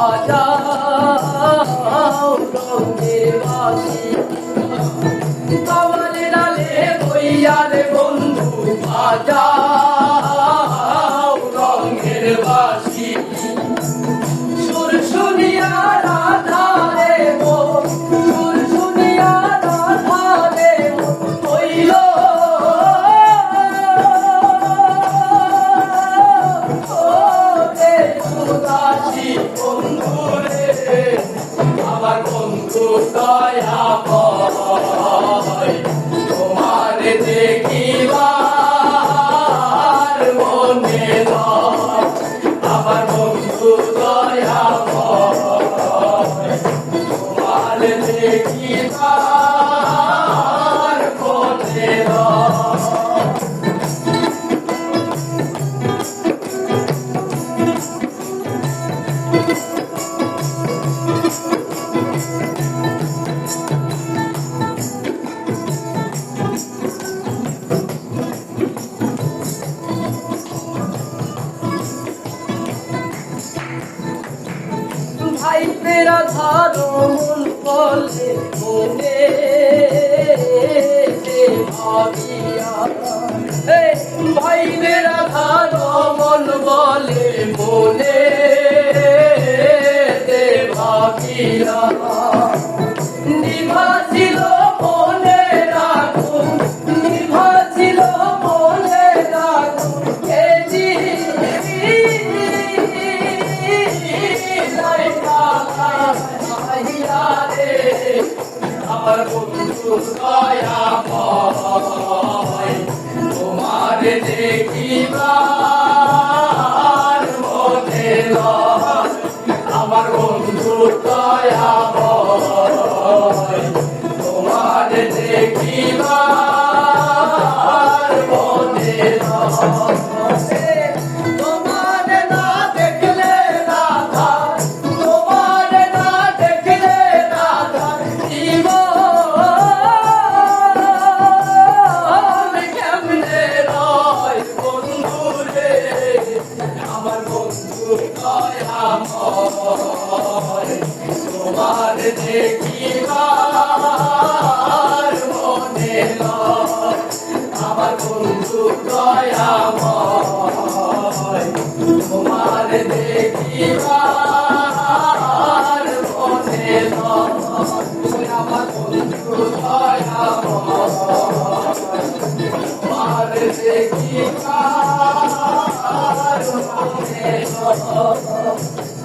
বাজাও দয়া পায় তোমার দেখিবার মনে নয় আমার বন্ধু দয়া পায় তোমার দেখিবার তেরা ধারো মন বলে মনে ভাই তেরা ধারো মন বলে মনে তোমার দেখিবার মনে আমার বন্ধু দয়া তোমার দেখিবার মনে তোমার দেখিবার মনে আমার বন্ধু দয়াময় তোমার দেখিবার মনে আমার বন্ধু দয়াময় তোমার দেখিবার মনে লয়